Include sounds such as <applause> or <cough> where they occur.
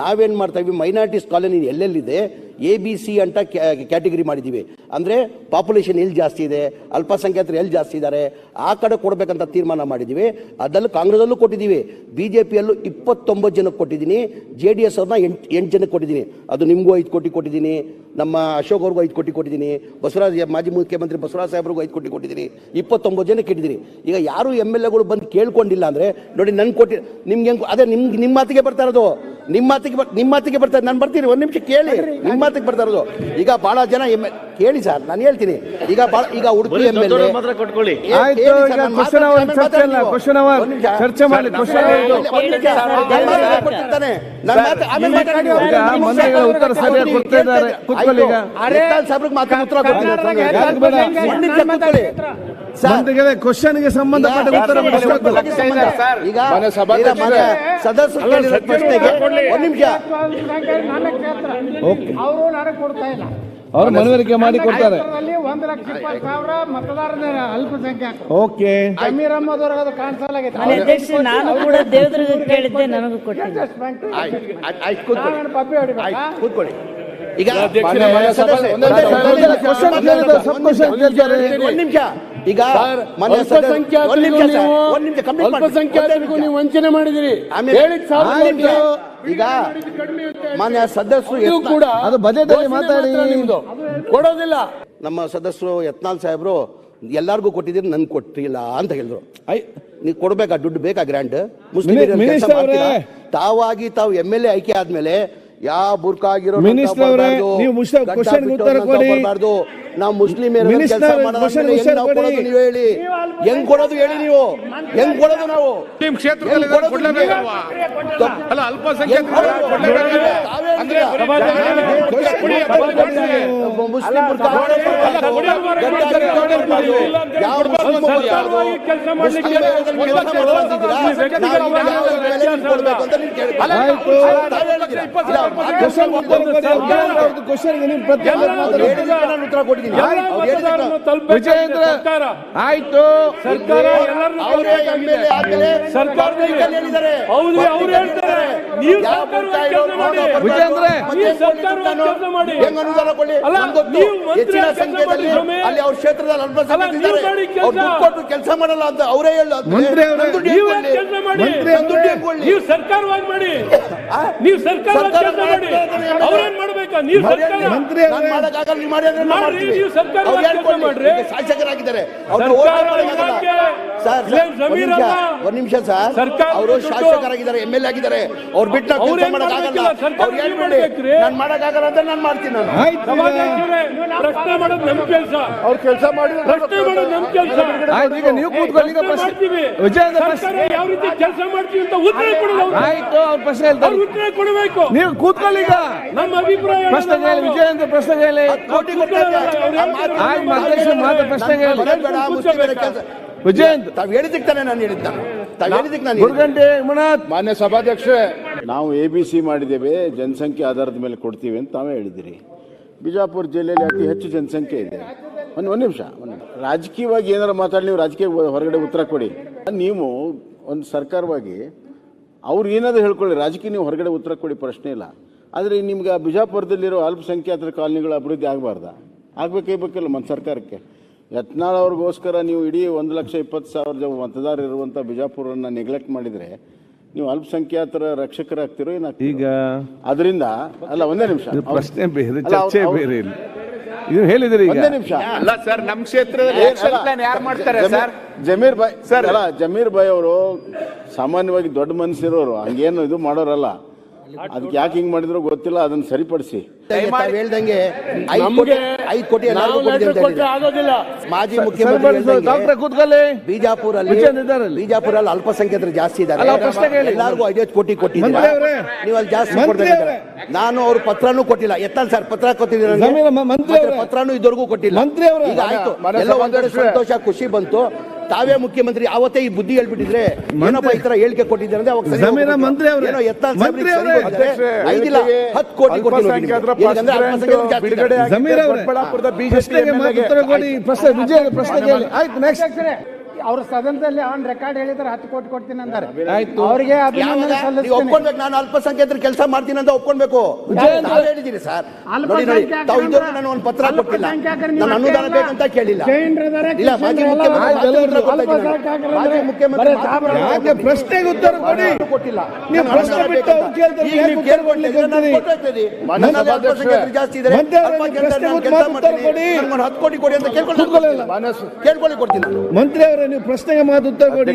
ನಾವೇನು ಮಾಡ್ತಾ ಇದ್ವಿ? ಮೈನಾರಿಟೀಸ್ ಕಾಲೋನಿ ಎಲ್ಲೆಲ್ಲಿದೆ ಎ ಬಿ ಸಿ ಅಂತ ಕ್ಯಾಟಗರಿ ಮಾಡಿದ್ದೀವಿ. ಅಂದರೆ ಪಾಪ್ಯುಲೇಷನ್ ಎಲ್ಲಿ ಜಾಸ್ತಿ ಇದೆ ಅಲ್ಪಸಂಖ್ಯಾತರು ಎಲ್ಲಿ ಜಾಸ್ತಿ ಇದ್ದಾರೆ ಆ ಕಡೆ ಕೊಡಬೇಕಂತ ತೀರ್ಮಾನ ಮಾಡಿದ್ದೀವಿ. ಅದರಲ್ಲೂ ಕಾಂಗ್ರೆಸ್ಸಲ್ಲೂ ಕೊಟ್ಟಿದ್ದೀವಿ. ಬಿ ಜೆ ಪಿಯಲ್ಲೂ ಇಪ್ಪತ್ತೊಂಬತ್ತು ಜನಕ್ಕೆ ಕೊಟ್ಟಿದ್ದೀನಿ. ಜೆ ಡಿ ಎಸ್ ಅವ್ರನ್ನ ಎಂಟು ಎಂಟು ಜನಕ್ಕೆ ಕೊಟ್ಟಿದ್ದೀನಿ. ಅದು ನಿಮಗೂ ಐದು ಕೋಟಿ ಕೊಟ್ಟಿದ್ದೀನಿ. ನಮ್ಮ ಅಶೋಕ್ ಅವ್ರಿಗೂ ಐದು ಕೋಟಿ ಕೊಟ್ಟಿದ್ದೀನಿ. ಬಸವರಾಜ್ ಮಾಜಿ ಮುಖ್ಯಮಂತ್ರಿ ಬಸವರಾಜ್ ಸಾಹೇಬ್ರಿಗೂ ಐದು ಕೋಟಿ ಕೊಟ್ಟಿದ್ದೀನಿ. ಇಪ್ಪತ್ತೊಂಬತ್ತು ಜನಕ್ಕೆ ಇಟ್ಟಿದ್ದೀನಿ. ಈಗ ಯಾರು ಎಂ ಎಲ್ ಎಗಳು ಬಂದು ಕೇಳ್ಕೊಂಡಿಲ್ಲ ಅಂದರೆ ನೋಡಿ ನನ್ಗೆ ಕೊಟ್ಟಿ ನಿಮ್ಗೆ ಹೆಂಗೆ ಅದೇ ನಿಮ್ಗೆ ನಿಮ್ಮ ಮಾತಿಗೆ ಬರ್ತಾ ಇರೋದು. ನಿಮ್ಮ ಮಾತಿಗೆ ನಿಮ್ಮ ಮಾತಿಗೆ ಬರ್ತಾ ನಾನು ಬರ್ತೀನಿ ಒಂದು ನಿಮಿಷ ಕೇಳಿ. ನಿಮ್ಮ ಮಾತಿಗೆ ಬರ್ತಾ ಇರೋದು. ಈಗ ಬಹಳ ಜನ ಎಂ ಕೇಳಿ ಸರ್ ನಾನು ಹೇಳ್ತೀನಿ. ಈಗ ಬಹಳ ಈಗ ಉಡುಪಿ ಎಂ ಎಲ್ ಚರ್ಚೆ ಮಾಡಿ ಉತ್ತರ ಸರಿಯಾಗಿ ಕೊಡ್ತಾ ಇದ್ದಾರೆ. ಕೂತ್ಕೊಳ್ಳಿ ಈಗ. ಕ್ವಶನ್ಗೆ ಸಂಬಂಧಪಟ್ಟ ಉತ್ತರ ಕೊಡಿಸಬೇಕು ಈಗ ಈಗ ಮನೆ ಸದಸ್ಯರು ಪ್ರಶ್ನೆಗೆ ಒಂದು ನಿಮಿಷ. ಅವರು ನನಗೆ ಕೊಡ್ತಾ ಇಲ್ಲ. ಅವರು ಮನವರಿಕೆ ಮಾಡಿ ಕೊಡ್ತಾರೆ. ಅಲ್ಲಿ ಒಂದ್ ಲಕ್ಷ ಇಪ್ಪತ್ತು ಸಾವಿರ ಮತದಾರರ ಅಲ್ಪಸಂಖ್ಯಾತರು. ಓಕೆ. ಅಮೀರ್ ಅಹಮದ್ ಅವ್ರಿಗೆ ಅದು ಕಾಣಿಸಲಾಗೈತೆ ಮನೆ ನಾನು ಕೂಡ ದೇವದ್ರಿಗೆ ಕೇಳಿದ್ದೆ ನನಗೂ ಕೊಟ್ಟಿದ್ದೆ. ಕೂತ್ಕೊಳ್ಳಿ. ಈಗ ಒಂದ್ ನಿಮಿಷ, ಈಗ. ಅಲ್ಪಸಂಖ್ಯಾತರಿಗೂ ನೀವು ವಂಚನೆ ಮಾಡಿದಿರಿ. ಈಗ ಮಾನ್ಯ ಸದಸ್ಯರು ಕೂಡ ಅದು ಬಜೆಟ್ ಅಲ್ಲಿ ಮಾತಾಡಿ. ನಿಮ್ದು. ಕೊಡೋದಿಲ್ಲ. ನಮ್ಮ ಸದಸ್ಯರು ಯತ್ನಾಲ್ ಸಾಹೇಬ್ರು ಎಲ್ಲಾರ್ಗೂ ಕೊಟ್ಟಿದ್ದೀರಿ ನನ್ಗೆ ಕೊಟ್ಟಿಲ್ಲ ಅಂತ ಹೇಳಿದ್ರು. ನೀವು ಕೊಡ್ಬೇಕಾ ದುಡ್ಡು ಬೇಕಾ ಗ್ರ್ಯಾಂಡ್? ಮುಸ್ಲಿಂ ಮಿನಿ- ಏರಿಯಾದಲ್ಲಿ ಕೆಲ್ಸ ಮಿನಿಸ್ಟರ್ ಅವರೇ. ತಾವಾಗಿ ತಾವು ಎಂ ಎಲ್ ಎ ಆಯ್ಕೆ ಆದ್ಮೇಲೆ ಯಾವ ಬುರ್ಕ ಆಗಿರೋ ಮಿನಿಸ್ಟರ್ ಅವರೇ, ನೀವು ಮುಸ್ಲಿಂ ಮುಸ್ಲಿಂ ಮಿನಿಸ್ಟರ್ ಕೆಲಸ ಮಾಡೋದು ನೀವು ಹೇಳಿ ಹೆಂಗ್ ಕೊಡೋದು ಹೇಳಿ ನೀವು ಹೆಂಗ್ ಕೊಡೋದು ನಾವು ನಿಮ್ ಕ್ಷೇತ್ರದಲ್ಲಿ. ಅಲ್ಲ ಆಯ್ತು. ವಿಜಯೇಂದ್ರ ಸರ್ಕಾರ. ಹೆಚ್ಚಿನ ಸಂಖ್ಯೆಯಲ್ಲಿ ಅಲ್ಲಿ ಅವ್ರ ಕ್ಷೇತ್ರದಲ್ಲಿ ಕೊಟ್ಟು ಕೆಲಸ ಮಾಡಲ್ಲ ಅಂತ ಅವರೇ ಹೇಳ ಮಂತ್ರಿ ನೀವು ಕೆಲಸ ಮಾಡಿ? ಮಂತ್ರಿ ನೀವು ಸರ್ಕಾರವಾಗಿ ಮಾಡಿ. <laughs> ನೀವು ಸರ್ಕಾರವಾಗಿ ಸರ್ಕಾರ ಅವರೇನ್ ಮಾಡ್ಬೇಕಾ ನೀವು ಸರ್ಕಾರ ಮಂತ್ರಿ ಮಾಡಕ್ಕಾಗಲ್ಲ, ನೀವು ಮಾಡಿ ಅಂದ್ರೆ ನಾನು ಮಾಡ್ರಿ. ನೀವು ಸರ್ಕಾರ ಕೆಲಸ ಮಾಡ್ರಿ. ಶಾಸಕರಾಗಿದ್ದಾರೆ ಒಂದ್ ನಿಮಿಷ. ಸರ್. ಸರ್ಕಾರ ಅವರು ಶಾಸಕರಾಗಿದ್ದಾರೆ ಎಂ ಎಲ್ ಎ ಆಗಿದ್ದಾರೆ. ಅವ್ರು ಬಿಟ್ಟು ನಾವು ಅವ್ರು ಕೆಲಸ ಮಾಡಕ್ಕಾಗಲ್ಲ ಅವ್ರು ನೀವು ನಾನು ಮಾಡಕ್ಕಾಗಲ್ಲ ಅಂತ ನಾನು ಮಾಡ್ತೀನಿ ನಾನು. ಆಯ್ತು ಪ್ರಶ್ನೆ ಮಾಡೋದು ನಮ್ ಕೆಲಸ. ಅವ್ರ ಕೆಲಸ ಮಾಡಿ ಪ್ರಶ್ನೆ ಮಾಡೋದು ನಮ್ ಕೆಲಸ. ಆಯ್ತು ಈಗ ನೀವು ಕೂತ್ಕೊಳ್ಳಿ ಈಗ ಪ್ರಶ್ನೆ ಮಾಡ್ತೀವಿ. ಸರ್ಕಾರ ಯಾವ ರೀತಿ ಕೆಲಸ ಮಾಡ್ತೀವಿ ಅಂತ ಉತ್ತರ ಕೊಡೋದು ಅವ್ರು. ಆಯ್ತು ಅವ್ರ ಪ್ರಶ್ನೆ ಹೇಳ್ತಾರೆ. ಉತ್ತರ ಕೊಡಬೇಕು. ನೀವು ಕೂತ್ಕೊಳ್ಳಿ ಈಗ. ನಮ್ಮ ಅಭಿಪ್ರಾಯ ಪ್ರಶ್ನೆ ಹೇಳಿ ವಿಜಯೇಂದ್ರ ಪ್ರಶ್ನೆ ಹೇಳಿ ಕೋಟಿ ಕೊಡ್ತಾರೆ. ಆ ಮಾತು- ಆಯ್ತು ಅಧ್ಯಕ್ಷ ಮಾತು ಪ್ರಶ್ನೆ ಹೇಳಿ ಬರೋದ್ ಬೇಡ, ಮುಸ್ಲಿಮರ ಕೆಲಸ. ವಿಜಯೇಂದ್ರ. ತಾವ್ ಹೇಳಿದ್ದಕ್ಕೆ ತಾನೇ ನಾನು ಹೇಳಿದ್ದ. ತಾವು ಹೇಳಿದ್ದಕ್ಕೆ ನಾನು. ಗುರುಗಂಟೆ ಮಾನ್ಯ ಸಭಾಧ್ಯಕ್ಷ ನಾವು ಎ ಬಿ ಸಿ ಮಾಡಿದ್ದೇವೆ ಜನಸಂಖ್ಯೆ ಆಧಾರದ ಮೇಲೆ ಕೊಡ್ತೀವಿ ಅಂತ ತಾವೇ ಹೇಳಿದಿರಿ ಬಿಜಾಪುರ ಜಿಲ್ಲೆಯಲ್ಲಿ ಅತಿ ಹೆಚ್ಚು ಜನಸಂಖ್ಯೆ ಇದೆ. ಒಂದು ಒಂದು ನಿಮಿಷ ಒಂದು ರಾಜಕೀಯವಾಗಿ ಏನಾರು ಮಾತಾಡಿ ನೀವು ರಾಜಕೀಯ ಹೊರಗಡೆ ಉತ್ತರ ಕೊಡಿ. ನೀವು ಒಂದು ಸರ್ಕಾರವಾಗಿ ಅವ್ರು ಏನಾದರೂ ಹೇಳ್ಕೊಳ್ಳಿ ರಾಜಕೀಯ ನೀವು ಹೊರಗಡೆ ಉತ್ತರ ಕೊಡಿ ಪ್ರಶ್ನೆ ಇಲ್ಲ. ಆದರೆ ನಿಮ್ಗೆ ಆ ಬಿಜಾಪುರದಲ್ಲಿರೋ ಅಲ್ಪಸಂಖ್ಯಾತರ ಕಾಲನಿಗಳ ಅಭಿವೃದ್ಧಿ ಆಗಬಾರ್ದ? ಆಗ್ಬೇಕೇ ಬೇಕಲ್ಲ ಮತ್ತು ಸರ್ಕಾರಕ್ಕೆ? ಯತ್ನಾಳ್ ಅವ್ರಿಗೋಸ್ಕರ ನೀವು ಇಡೀ ಒಂದು ಲಕ್ಷ ಇಪ್ಪತ್ತು ಸಾವಿರ ಮತದಾರ ಮತದಾರರು ಇರುವಂಥ ಬಿಜಾಪುರನ್ನ ನೆಗ್ಲೆಕ್ಟ್ ಮಾಡಿದರೆ ನೀವು ಅಲ್ಪಸಂಖ್ಯಾತರ ರಕ್ಷಕರಾಗ್ತಿರೋ ಏನಾಗ್ತೀರ? ಈಗ ಅದರಿಂದ ಅಲ್ಲ ಒಂದೇ ನಿಮಿಷ. ಪ್ರಶ್ನೆ ಬೇರೆ ಚರ್ಚೆ ಬೇರೆ ಇಲ್ಲ. ಇದು ಹೇಳಿದ್ರಿ ಈಗ. ಒಂದೇ ನಿಮಿಷ. ಅಲ್ಲ ಸರ್ ನಮ್ಮ ಕ್ಷೇತ್ರದಲ್ಲಿ ಯಾರು ಮಾಡ್ತಾರೆ ಸರ್? Zameer bye sir. ಅಲ್ಲ ಜಮೀರ್ ಬಾಯ್ ಅವರು ಸಾಮಾನ್ಯವಾಗಿ ದೊಡ್ಡ ಮನಸ್ಸಿರೋರು ಹಂಗೇನು ಇದು ಮಾಡೋರಲ್ಲ. ಅದಕ್ಕೆ ಯಾಕೆ ಹಿಂಗ್ ಮಾಡಿದ್ರು ಗೊತ್ತಿಲ್ಲ ಅದನ್ನ ಸರಿಪಡಿಸಿ ತಾವ್ ಹೇಳ್ದಂಗೆ ಐದು ಕೋಟಿ ಐದು ಕೋಟಿ ಎಲ್ಲರಿಗೂ ಕೊಟ್ಟಿದ್ದೀವಿ ಅಂತ ಹೇಳಿದ್ರು. ಆಗೋದಿಲ್ಲ ಮಾಜಿ ಮುಖ್ಯಮಂತ್ರಿ ಡಾಕ್ಟರ್ ಕೂತ್ಕೊಳ್ಳಿ ಬಿಜಾಪುರಲ್ಲಿ ಅಲ್ಲಿ ಇದ್ದಾರಲ್ಲಿ. ಬಿಜಾಪುರಲ್ಲಿ ಅಲ್ಪಸಂಖ್ಯಾತರು ಜಾಸ್ತಿ ಇದ್ದಾರೆ ಎಲ್ಲಾರ್ಗು ಪ್ರಶ್ನೆ ಕೇಳಿ. ಎಲ್ಲರಿಗೂ ಐದೈದು ಕೋಟಿ ಮಂತ್ರಿ ಕೊಟ್ಟಿದ್ದೀರಾ ಅವರೇ. ನೀವು ಅಲ್ಲಿ ಜಾಸ್ತಿ ಮಂತ್ರಿ ಕೊಡ್ಬೇಕಿದ್ರೆ ನಾನು ಅವ್ರ ಪತ್ರನೂ ಕೊಟ್ಟಿಲ್ಲ ಎತ್ತಲ್ ಸರ್ ಪತ್ರ ಕೊಟ್ಟಿದ್ದೀರ ಮ- ಮಂತ್ರಿ ಅವರೇ. ಪತ್ರನೂ ಇದುವರೆಗೂ ಕೊಟ್ಟಿಲ್ಲ ಮಂತ್ರಿ ಅವರೇ. ಈಗ ಆಯ್ತು ಮನೆ ಎಲ್ಲ ಒಂದ್ ಕಡೆ ಸಂತೋಷ ಖುಷಿ ಬಂತು ತಾವೇ ಮುಖ್ಯಮಂತ್ರಿ ಅವತ್ತೇ ಈ ಬುದ್ಧಿ ಹೇಳ್ಬಿಟ್ಟಿದ್ರೆ ಏನಪ್ಪ ಈ ತರ ಹೇಳಿಕೆ ಕೊಟ್ಟಿದ್ದಾರೆ ಅಂದ್ರೆ ಅವಾಗ ಮಂತ್ರಿ ಅವರೇ. ಏನೋ ಅವರೇ. ಐದಿಲ್ಲ ಹತ್ತು ಕೋಟಿ ಕೊಟ್ಟಿದ್ದಾರೆ ಕೊಡಿ ಪ್ರಶ್ನೆ ವಿಜಯ ಪ್ರಶ್ನೆ ಕೇಳಿ ಆಯ್ತು ನೆಕ್ಸ್ಟ್ ಅವ್ರ ಸದನದಲ್ಲಿ ಅವನ್ ರೆಕಾರ್ಡ್ ಹೇಳಿದ್ರೆ ಹತ್ತು ಕೋಟಿ ಕೊಡ್ತೀನಿ ಅಂದ್ರೆ. ಆಯ್ತು. ಅವ್ರಿಗೆ ಅಭಿನಂದನೆ ನೀವು ಸಲ್ಲಿಸ್ತೀನಿ. ಒಪ್ಕೊಳ್ಬೇಕು ನಾನು ಅಲ್ಪಸಂಖ್ಯಾತರ ಕೆಲಸ ಮಾಡ್ತೀನಿ ಅಂತ ಒಪ್ಕೊಳ್ಬೇಕು ಹೇಳಿದೀನಿ ಸರ್. ನೋಡಿ ನೋಡಿ ತಾವು ಇದ್ದವ್ರು ನಾನು ಒಂದು ಪತ್ರ ಕೊಟ್ಟಿಲ್ಲ. ನಾನು ಅನುದಾನ ಬೇಕಂತ ಕೇಳಿಲ್ಲ. ಇಲ್ಲ ಮಾಜಿ ಮುಖ್ಯಮಂತ್ರಿ. ಮಾಜಿ ಯಾಕೆ ಪ್ರಶ್ನೆಗೆ ಉತ್ತರ ಕೊಡಿ? ಕೊಟ್ಟಿಲ್ಲ? ನೀವು ಪ್ರಶ್ನೆ ಬಿಟ್ಟು ಅವ್ರು. ಕೇಳ್ತಾರೆ, ಈಗ ನೀವು ಅಂತೀರಿ? ಜಾಸ್ತಿ ಇದ್ದಾರೆ. ಮಂತ್ರಿ ಅವರೇ, ಪ್ರಶ್ನೆಗೆ ಉತ್ತರ ಕೆಲಸ ಮಾಡ್ತೀನಿ. ಕೊಡಿ. ನನಗೊಂದು ಹತ್ತು ಕೋಟಿ ಕೊಡಿ ಅಂತ ಕೇಳ್ಕೊಳ್ಳಿ. ಕೇಳ್ಕೊಳ್ಳಿ ಕೊಡ್ತೀನಿ. ಮಂತ್ರಿ ಅವರೇ ನೀವು ಪ್ರಶ್ನೆಗೆ ಮಾತು ಉತ್ತರ ಕೊಡಿ.